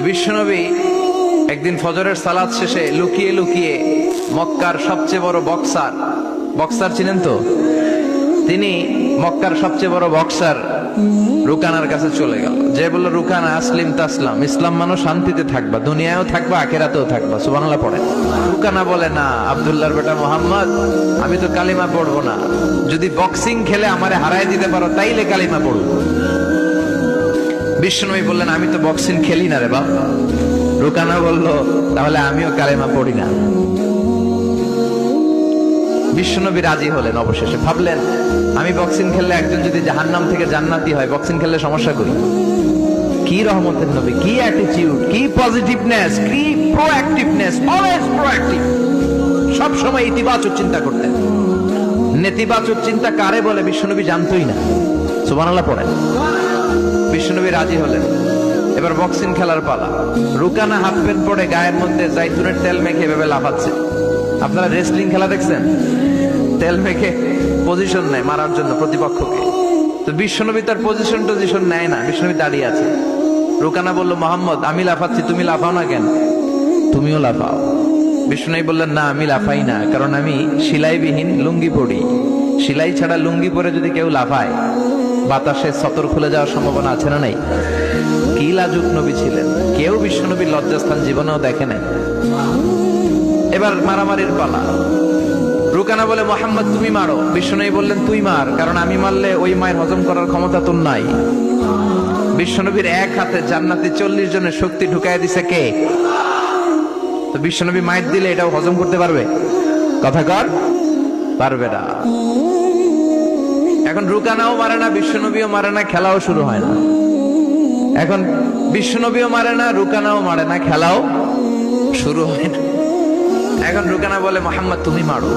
বিশ্বনবী একদিন ফজরের সালাদ শেষে লুকিয়ে লুকিয়ে মক্কার সবচেয়ে বড় বক্সার বক্সার চিনেন তো? তিনি মক্কার সবচেয়ে বড় বক্সার রুকানার কাছে চলে গেল। যে বলল, রুকানা, আসলিম তাসলাম, ইসলাম মানুষ শান্তিতে থাকবা, দুনিয়ায়ও থাকবা, আখেরাতেও থাকবা। সুবহানাল্লাহ পড়ে। রুকানা বলে, না, আব্দুল্লাহর বেটা মোহাম্মদ, আমি তো কালিমা পড়ব না। যদি বক্সিং খেলে আমারে হারাই দিতে পারো, তাইলে কালিমা পড়ব। বিষ্ণুনবী বললেন, আমি তো বক্সিং খেলি না রে বাপ। রুকানা বলল, তাহলে আমিও কালেমা পড়ি না। বিশ্বনবী রাজি হলেন অবশেষে, ভাবলেন, আমি বক্সিং খেললে একজন যদি জাহান্নাম থেকে জান্নাতি হয় বক্সিং খেললে সমস্যা করি কি রহমতের নবী, কি অ্যাটিটিউড কি পজিটিভনেস কি প্রোঅ্যাক্টিভনেস অলওয়েজ প্রোঅ্যাক্টিভ সব সময় ইতিবাচক চিন্তা করতেন। নেতিবাচক চিন্তা কারে বলে বিশ্বনবী জানতোই না। সুবহানাল্লাহ পড়েন। বিশ্বনবী রাজি হলেন। এবার বক্সিং খেলার পালা। রুকানা হাফ প্যান্ট পরে গায়ের মধ্যে জাইতুনের তেল মেখে এভাবে লাফাচ্ছে। আপনারা রেসলিং খেলা দেখছেন? তেল মেখে পজিশন নেয় মারার জন্য প্রতিপক্ষকে। তো বিশ্বনবী তার পজিশন টজিশন নেয় না, বিশ্বনবী দাঁড়িয়ে আছে। রুকানা বলল, মোহাম্মদ, আমি লাফাচ্ছি, তুমি লাফাও না কেন? তুমিও লাফাও। বিষ্ণু বললেন, না, আমি লাফাই না, কারণ আমি সিলাইবিহীন লুঙ্গি পরি। সিলাই ছাড়া লুঙ্গি পরে যদি কেউ লাফায়, বাতাসে সতর খুলে যাওয়ার সম্ভাবনা আছে না নাই? কি লাজুক নবী ছিলেন? কেউ বিশ্বনবীর লজ্জাস্থান জীবনেও দেখে নাই। এবার মারামারির পালা। রুকানা বলে, মোহাম্মদ, তুমি মারো। বিশ্বনবী বললেন, তুই মার, কারণ আমি মারলে ওই মায়ের হজম করার ক্ষমতা তোর নাই। বিশ্বনবীর এক হাতে জান্নাতি চল্লিশ জনের শক্তি ঢুকাই দিছে কে? তো বিশ্বনবী মায়ের দিলে এটাও হজম করতে পারবে? কথা কর। পারবে না। এখন রুকানাও মারে না, বিশ্বনবীও মারে না, খেলাও শুরু হয় না। এখন বিশ্বনবীও মারে না, রুকানাও মারে না, খেলাও শুরু হয় না। এখন রুকানা বলে, মোহাম্মদ, তুমি মারো।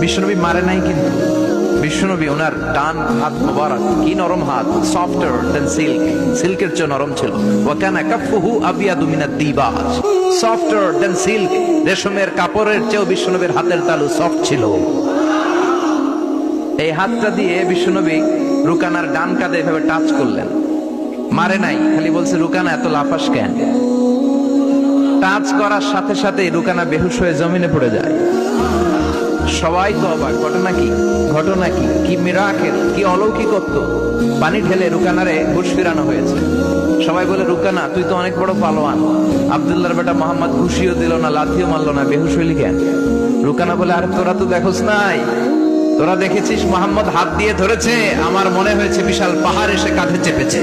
বিশ্বনবী মারে নাই কিন্তু। বিশ্বনবী ওনার ডান হাত মোবারক, কি নরম হাত সফটার দেন সিল্ক সিল্কের চেয়ে নরম ছিল। ওয়াকানা কাফুহু আবিয়াদু দুমিনা দিবাজ। সফটার দেন সিল্ক রেশমের কাপড়ের চেয়েও বিশ্বনবীর হাতের তালু সফট ছিল। এই হাতটা দিয়ে বিশ্বনবী রুকানার ডান কাঁধে এভাবে টাচ করলেন। মারে নাই, খালি বলছে, রুকানা, এত লাফাস কেন? টাচ করার সাথে সাথে রুকানা বেহুশ হয়ে জমিনে পড়ে যায়। সবাই তো অবাক, ঘটনা কি? ঘটনা কি? কি মিরাকেল কি অলৌকিকত্ব? পানি ঢেলে রুকানারে ঘুষ ফিরানো হয়েছে। সবাই বলে, রুকানা, তুই তো অনেক বড় পালোয়ান। আবদুল্লাহর বেটা মোহাম্মদ ঘুষিও দিল না, লাথিও মারলো না, বেহুশ হইলি কেন? রুকানা বলে, আর তোরা তো দেখোস নাই। তোরা দেখেছিস মোহাম্মদ হাত দিয়ে ধরেছে আমার মনে হয়েছে বিশাল পাহাড় এসে কাঁধে চেপেছে।